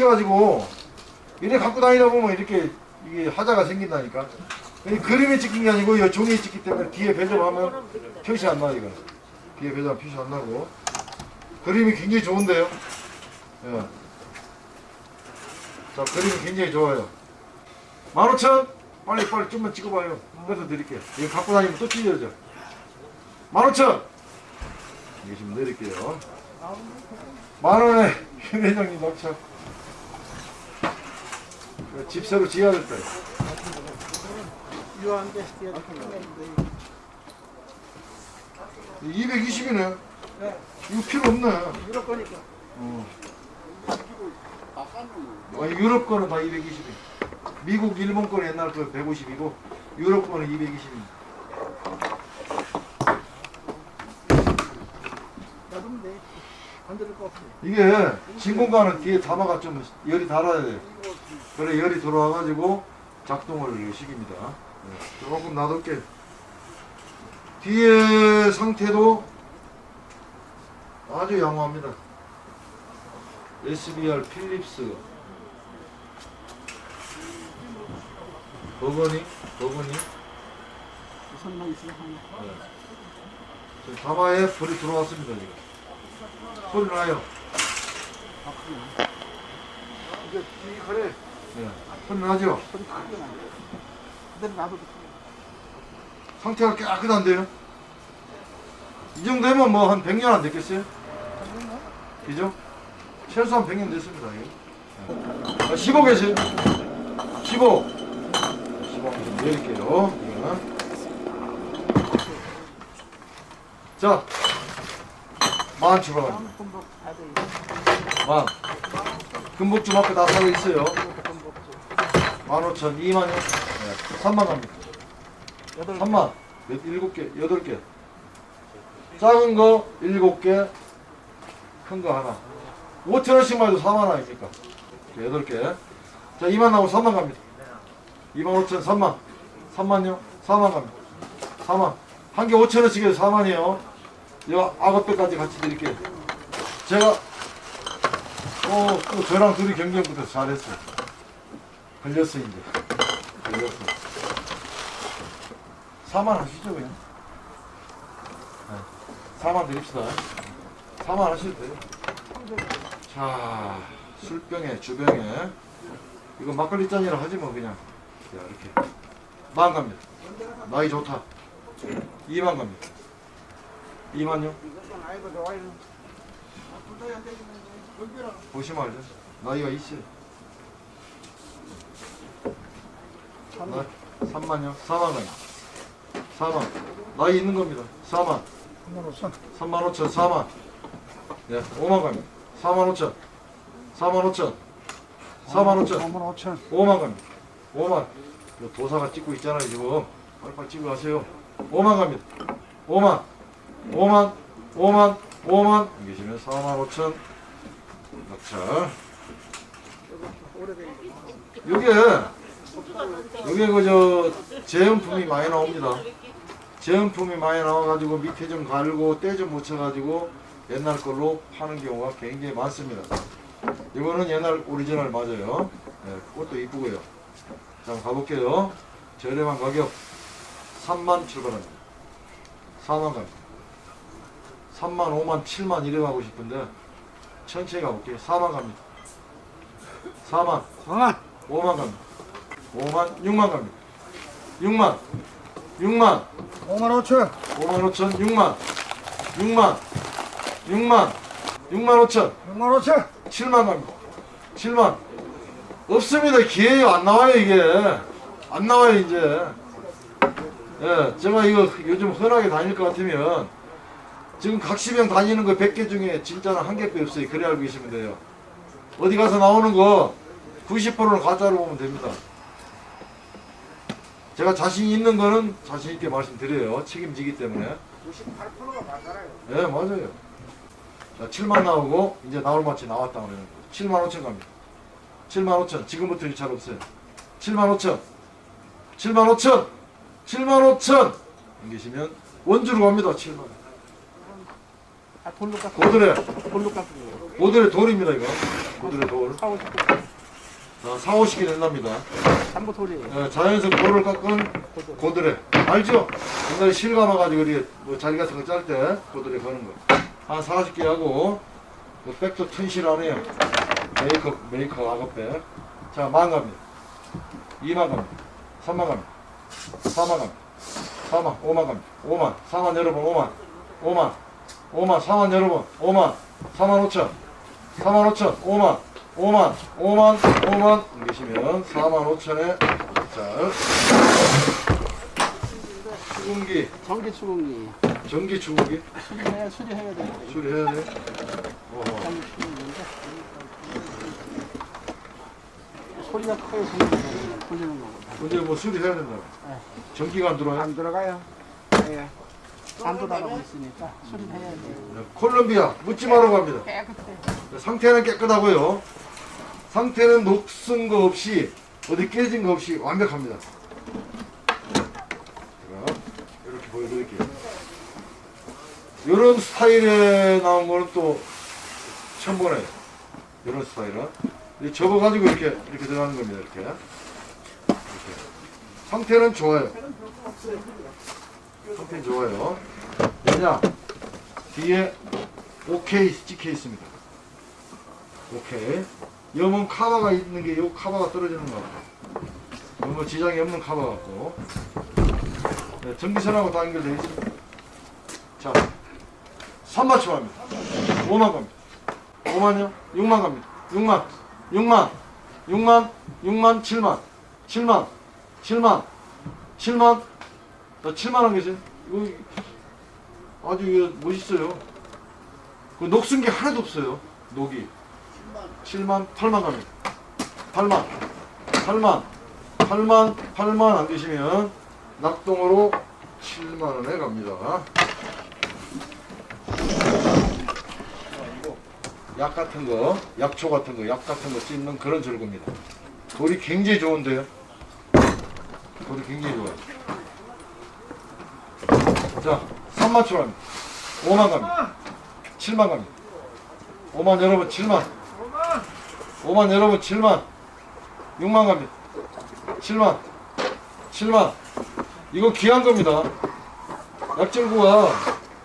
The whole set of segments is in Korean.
막혀가지고 이래 갖고 다니다 보면 이렇게 이게 하자가 생긴다니까. 이 그림에 찍힌 게 아니고 이 종이에 찍기 때문에 뒤에 배점하면 표시 안 나, 이거. 뒤에 배점 표시 안 나고. 그림이 굉장히 좋은데요. 예. 자, 그림이 굉장히 좋아요. 15,000? 빨리, 빨리 좀만 찍어봐요. 그래서 드릴게요. 이거 갖고 다니면 또 찢어져. 15,000! 이게 좀 내릴게요. 만원에 휴 회장님 낙찰. 집사로 지어야 될. 유한데 220이네. 이거 필요 없네. 유럽 거니까 어. 아, 유럽 거는 다 220이. 미국, 일본 거는 옛날 거 150이고 유럽 거는 220이. 놔두면 돼. 안 들을 거 없어. 이게 진공관은 뒤에 담아가 좀 열이 달아야 돼. 그래 열이 들어와가지고 작동을 시킵니다. 네, 조금 놔둘게. 뒤에 상태도 아주 양호합니다. SBR 필립스 버거니 버거니. 지금 담아에 불이 들어왔습니다 지금 소리 나요. 이게 이 그래. 네. 소리 크게 상태가 깨끗한데요? 이 정도면 뭐 한 100년 안 됐겠어요? 그죠? 최소한 100년 됐습니다. 아, 15 계세요? 15. 15좀 내릴게요. 이거는. 자, 만 돼. 만. 금복주 앞에 다 사고 있어요. 이것도 금복주. 15,000, 2만요? 네. 3만 갑니다. 여덟 3만. 몇 일곱 개? 여덟 개. 작은 거 일곱 개큰 거 하나. 5천 원씩만 해도 4만 원 아닙니까? 이렇게 여덟 개자 2만 나오고 3만 갑니다. 2만 5천 3만. 3만요? 4만 갑니다. 4만. 한 개 5천 원씩 해도 4만이에요 이거 악어뼈까지 같이 드릴게요. 제가 또, 또 저랑 둘이 경쟁부터 잘했어요 걸렸어 이제 걸렸어 4만 하시죠 그냥? 네. 4만 드립시다. 4만 하셔도 돼요. 자 술병에 주병에. 이거 막걸리 잔이라 하지 뭐 그냥. 자 이렇게. 만 갑니다. 나이 좋다. 2만 갑니다. 2만요? 이것도 아이고 좋아요. 도저히 안 되겠네. 여기라. 보시면 알죠. 나이가 있어요 나 3만요 4만 갑니다 4만 나이 있는 겁니다 4만 3만 5천. 3만 5천, 4만. 예, 5만 갑니다. 4만 5천. 4만 5천. 4만 5천. 4만 5천. 5만 갑니다. 5만. 이 도사가 찍고 있잖아요, 지금. 빨리빨리 찍고 가세요. 5만 갑니다. 5만. 5만. 5만. 5만. 계시면 4만 5천. 낙찰. 오래돼. 요게 그저 제형품이 많이 나옵니다. 제형품이 많이 나와가지고 밑에 좀 갈고 때 좀 묻혀가지고 옛날 걸로 파는 경우가 굉장히 많습니다. 이거는 옛날 오리지널 맞아요. 네, 꽃도 이쁘고요. 자, 한번 가볼게요. 저렴한 가격 3만 출발합니다. 4만 갑니다. 3만, 5만, 7만 이래 가고 싶은데 천천히 가볼게요. 4만 갑니다. 4만, 4만. 5만 갑니다. 5만, 6만 갑니다. 6만, 6만, 5만 5천. 5만 5천, 6만, 6만, 6만, 6만 5천, 6만 5천. 7만 갑니다. 7만. 없습니다. 기회요. 안 나와요, 이게. 안 나와요, 이제. 예, 제가 이거 요즘 흔하게 다닐 것 같으면 지금 각시병 다니는 거 100개 중에 진짜는 한 개밖에 없어요. 그래 알고 계시면 돼요. 어디 가서 나오는 거 90%는 가짜로 보면 됩니다. 제가 자신 있는 거는 자신 있게 말씀드려요. 책임지기 때문에. 98%가 맞아요. 예, 맞아요. 자, 7만 나오고 이제 나올 마치 나왔다 그러는 거. 7만 5천 갑니다. 7만 5천. 지금부터 이 차로 없어요. 7만 5천. 7만 5천. 7만 5천. 계시면 원주로 갑니다. 7만. 아, 돌로 깎고. 고드레. 돌로 깎고. 고드레 돌입니다, 이거. 고들의 돌. 자, 4, 50개 된답니다. 전부 돌이에요. 어, 자연석 돌을 깎은. 고드레. 알죠? 옛날에 실 감아가지고 우리 뭐 자리 같은 거 짤 때 고드레 거는 거. 한 40개 하고, 그 백도 튼실 안에요. 메이커, 메이커 악어백. 자, 만 갑니다. 2만 갑니다. 3만 갑니다. 4만 갑니다. 4만, 5만 갑니다. 5만, 4만 여러분, 5만, 5만, 5만, 4만 여러분, 5만, 4만 5천, 4만 5천, 5만, 5만, 5만, 5만 계시면 4만 5천에 자 수금기, 전기 추궁기 전기 추구기 수리해야 수리해야 돼요. 수리해야 돼. 어허. 소리가 커요. 돌리는 거. 돌리는 거보다. 근데 뭐 수리해야 된다. 네. 전기가 안 들어와요? 안 들어가요. 예. 안도 나가고 있으니까 수리해야 돼요. 네, 콜롬비아 묻지 마라고 합니다. 깨끗해. 네, 상태는 깨끗하고요. 상태는 녹슨 거 없이 어디 깨진 거 없이 완벽합니다. 제가 이렇게 보여드릴게요. 이런 스타일에 나온 거는 또 처음 보네요. 이런 스타일은. 이 접어가지고 이렇게 이렇게 들어가는 겁니다. 이렇게. 이렇게. 상태는 좋아요. 상태는 좋아요. 왜냐? 뒤에 OK 찍혀 있습니다. 오케이. 염은 카바가 있는 게 요 카바가 떨어지는 거 같고. 염은 지장이 없는 카바 같고. 네, 전기선하고 다 연결되어 있습니다. 자, 3맞춤 합니다. 5만 갑니다. 5만요? 6만 갑니다. 6만, 6만, 6만, 6만, 7만, 7만, 7만, 7만, 나 7만 원 계세요? 이거 아주 이거 멋있어요. 그 녹슨 게 하나도 없어요. 녹이. 7만, 8만 갑니다. 8만, 8만, 8만, 8만 안 계시면 낙동으로 7만 원에 갑니다. 약 같은 거, 약초 같은 거, 약 같은 거 찢는 그런 절구입니다. 돌이 굉장히 좋은데요. 돌이 굉장히 좋아요. 자, 3만 초랍니다. 5만 갑니다. 7만 갑니다. 5만 여러분 7만. 5만 여러분 7만. 6만 갑니다. 7만. 7만. 이거 귀한 겁니다. 약절구가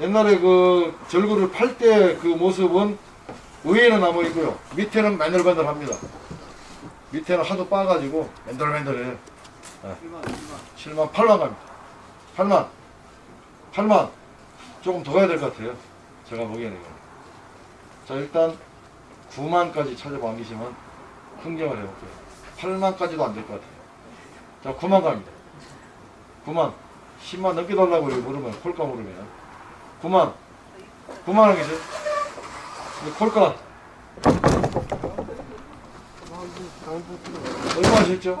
옛날에 그 절구를 팔 때 그 모습은 위에는 남아 있고요. 밑에는 맨들맨들합니다. 밑에는 하도 빠가지고 맨들맨들해. 7만 8만 갑니다. 8만 8만 조금 더 가야 될 것 같아요. 제가 보기에는. 자 일단 9만까지 찾아봐 안 계시면 흥정을 해볼게요. 8만까지도 안 될 것 같아요. 자 9만 갑니다. 9만. 10만 넘게 달라고 물으면 콜까 물으면. 9만. 9만 원 계세요? 콜까 얼마 하셨죠?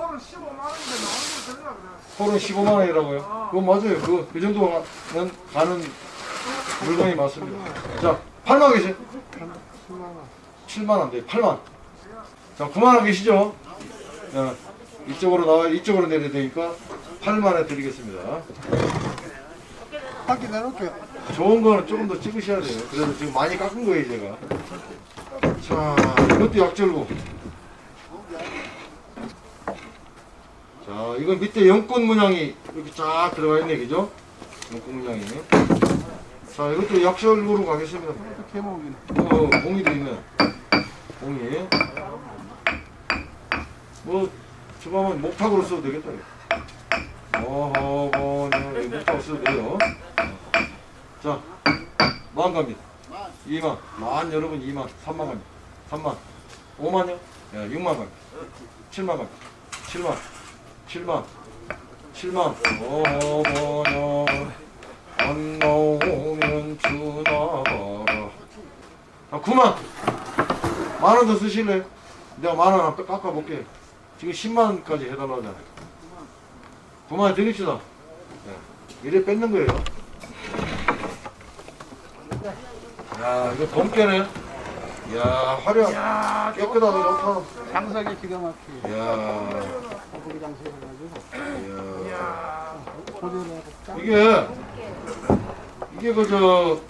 꼴은 15만 원인데 나오는 거 되려고 그래. 콜은 15만 원이라고요 그건 맞아요 그, 그 정도는 가는 물건이 맞습니다 자 8만 계세요 7만 원 돼. 8만. 자, 9만 원 계시죠? 자, 이쪽으로 나와 이쪽으로 내려야 되니까 8만에 드리겠습니다. 밖에 내놓을게요. 좋은 거는 조금 더 찍으셔야 돼요. 그래도 지금 많이 깎은 거예요, 제가. 자, 이것도 약절고. 자, 이건 밑에 연꽃 문양이 이렇게 쫙 들어가 있네, 그죠? 연꽃 문양이. 자, 이것도 약절고로 가겠습니다. 개목이네. 어, 공이도 있네. 공이. 뭐, 저거면 목탁으로 써도 되겠다. 어허, 뭐냐, 이거 목탁으로 써도 돼요. 자, 만 갑니다. 2만. 만 여러분 2만. 3만 갑니다. 3만. 5만요? 예, 6만 갑니다. 7만 갑니다. 7만. 7만. 7만. 어허, 뭐냐. 안 나오면 주나가라. 아, 9만! 만 원 더 쓰실래요? 내가 만 원 깎아볼게. 지금 10만까지 해달라고 하잖아요. 9만 드립시다. 네. 이래 뺏는 거예요. 야, 이거 본께네. 야, 화려. 깨끗하다, 좋다. 장석이 기가 막히게. 야, 거북이 장석이 해가지고. 야. 고대로 해볼까? 이게, 이게 그저,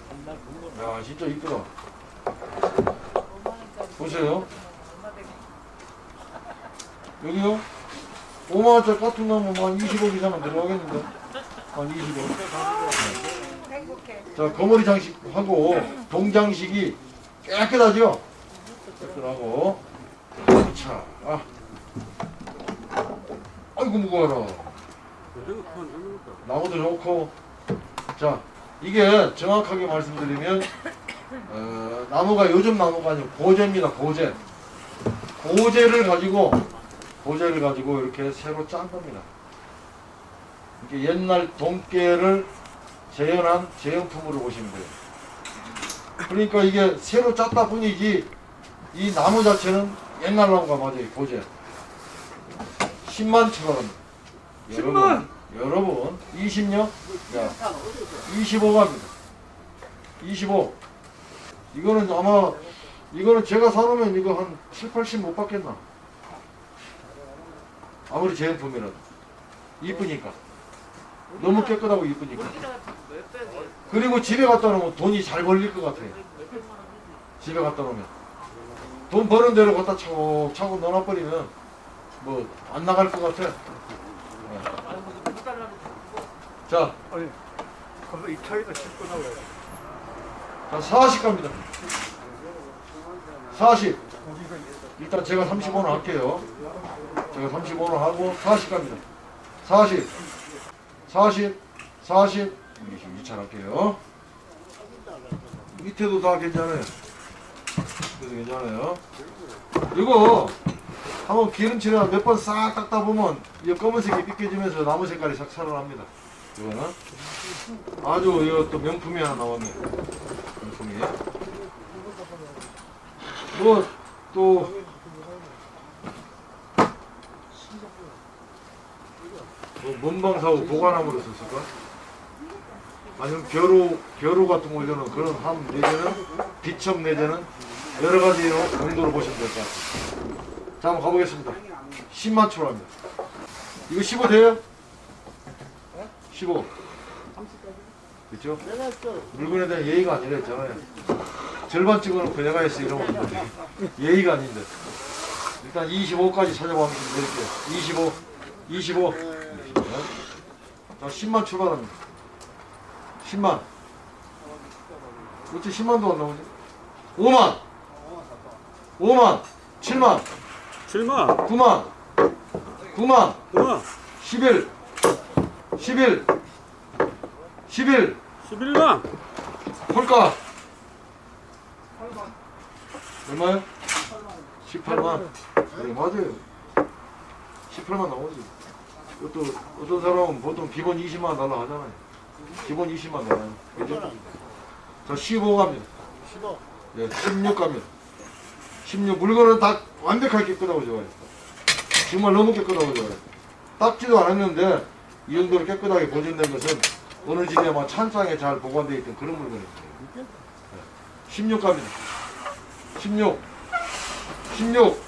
야, 진짜 이쁘다. 보세요. 여기요? 5만원짜리 같은 나무 한25 이상은 들어가겠는데? 한 25. 자, 거머리 장식하고 동장식이 깨끗하죠? 깨끗하고. 자, 아. 아이고, 무거워라. 나무도 좋고. 자, 이게 정확하게 말씀드리면, 어, 나무가 요즘 나무가 아니고 고제입니다, 고제. 고제를 가지고, 고제를 가지고 이렇게 새로 짠 겁니다. 이렇게 옛날 동깨를 재현한 재현품으로 보시면 돼요. 그러니까 이게 새로 짰다 뿐이지 이 나무 자체는 옛날 나무가 맞아요. 고제. 10만 추가합니다. 여러분, 여러분 20년? 야, 25갑니다. 25. 이거는 아마 이거는 제가 사놓으면 이거 한 7, 80 못 받겠나? 아무리 재현품이라도 이쁘니까 너무 깨끗하고 이쁘니까. 그리고 집에 갖다 놓으면 돈이 잘 벌릴 것 같아요. 집에 갖다 놓으면. 돈 버는 대로 갖다 차곡차곡 넣어버리면 뭐 안 나갈 것 같아 네. 자, 아니, 그럼 이 차이가 싣고 나와요. 자 40 갑니다. 40 일단 제가 35는 할게요. 제가 35는 하고 40 갑니다. 40 40 40 22차 할게요. 밑에도 다 괜찮아요. 그래도 괜찮아요. 이거 한번 기름칠을 몇 번 싹 닦다 보면 이 검은색이 삐껴지면서 나무 색깔이 싹 살아납니다. 이거는. 아주 이것도 명품이 하나 나왔네. 명품이. 뭐또 뭐 문방 사고 보관함으로 썼을까? 아니면 벼루 벼루 같은 거 올려놓은 그런 함 내지는 비첩 내지는 여러 가지로 용도로 보시면 될 것 같아요. 자 한번 가보겠습니다. 10만 초랍니다. 이거 15 돼요? 15. 그렇죠? 물건에 대한 예의가 아니라 했잖아요. 절반 찍어놓고 내가 했어 이러면. 예의가 아닌데. 일단 25까지 찾아보면 드릴게요. 25, 25. 자, 10만 출발합니다. 10만. 어째 10만도 안 나오지? 5만. 5만. 7만. 7만 9만. 9만. 그만 11. 11. 11. 11만 홀가. 얼마요? 18만. 네, 맞아요. 18만 나오지. 또 어떤 사람은 보통 기본 20만 달라 하잖아요. 기본 20만 내요. 그죠? 자, 15 갑니다. 15. 네, 16 갑니다. 16 물건은 다 완벽하게 깨끗하고 좋아요. 정말 너무 깨끗하고 좋아요. 닦지도 않았는데 이 정도로 깨끗하게 보존된 것은 어느 집에 막 찬장에 잘 보관되어 있던 그런. 네. 16 갑니다. 16. 16.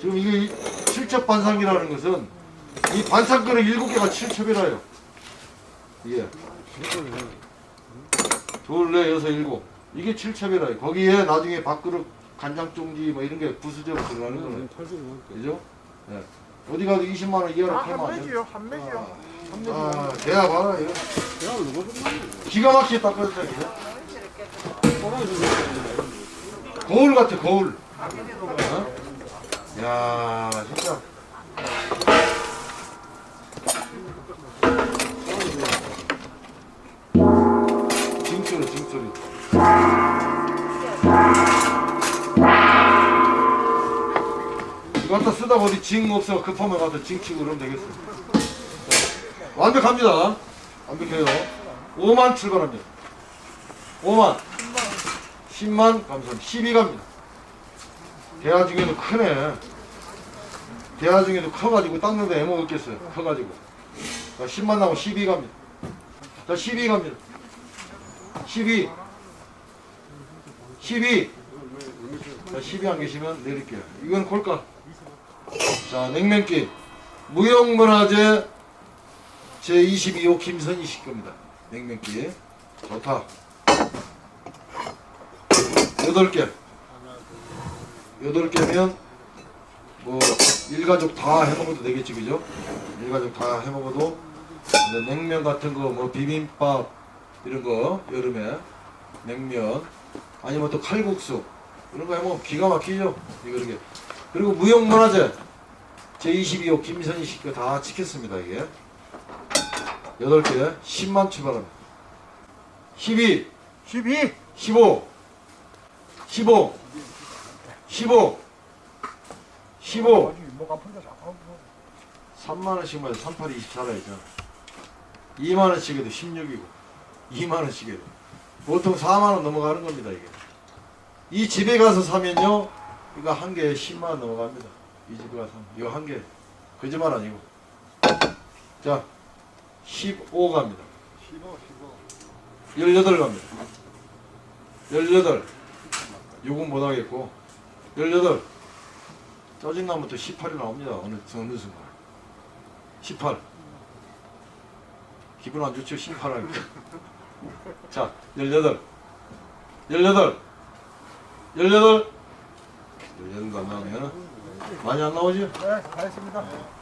지금 이게 칠첩 반상이라는 것은 이 반상권의 일곱 개가 칠첩이라요. 이게. 둘, 넷, 여섯, 일곱. 이게 칠첩이라요. 거기에 나중에 밥그릇, 간장종지 뭐 이런 게 부수적으로 들어가는 거예요. 그죠? 네. 어디 가도 20만 원 이하로 아, 팔면 한안 돼. 매지요, 한 매지요. 아, 대야 봐라 이거. 기가 막히게 닦아줬다 이거. 거울 같아 거울. 어? 야 진짜. 징소리. 이거 갖다 쓰다가 어디 징 없어 급하면 가서 징 치고 그러면 되겠어. 완벽합니다. 완벽해요. 5만 출발합니다. 5만. 10만 감사합니다. 12 갑니다. 대화 중에도 크네. 대화 중에도 커가지고 닦는데 애먹 없겠어요. 커가지고. 자, 10만 나고 12 갑니다. 자, 12 갑니다. 12. 12. 자, 12 안 계시면 내릴게요. 이건 콜까? 자, 냉면기. 무형문화재 제22호 김선희 씨 겁니다. 냉면기. 좋다. 여덟 개. 여덟 개면 뭐 일가족 다 해먹어도 되겠지 그죠? 일가족 다 해먹어도 냉면 같은 거 뭐 비빔밥 이런 거 여름에 냉면 아니면 또 칼국수 이런 거 해먹으면 기가 막히죠 이거 이렇게. 그리고 무형문화재 제22호 김선희 씨거 다 지켰습니다 이게. 8개 10만 출발합니다. 12 12. 15 15 15 15 아니 목 아픈데 자꾸. 3만원씩만 해도 38이 24라 이죠 2만원씩 해도 16이고 2만 원씩 해도 보통 4만 원 넘어가는 겁니다 이게. 이 집에 가서 사면요 이거 한 개에 10만 원 넘어갑니다. 이 집에 가서 사면. 이거 한 개. 거짓말 아니고. 자 15 갑니다. 15, 15. 18 갑니다. 18 요건 못하겠고. 18 짜증나면 또 18이 나옵니다 어느, 어느 순간. 18 기분 안 좋죠 18 하니까 자 18 18 18 18도 안 나오면 많이 안 나오지? 네, 다 했습니다.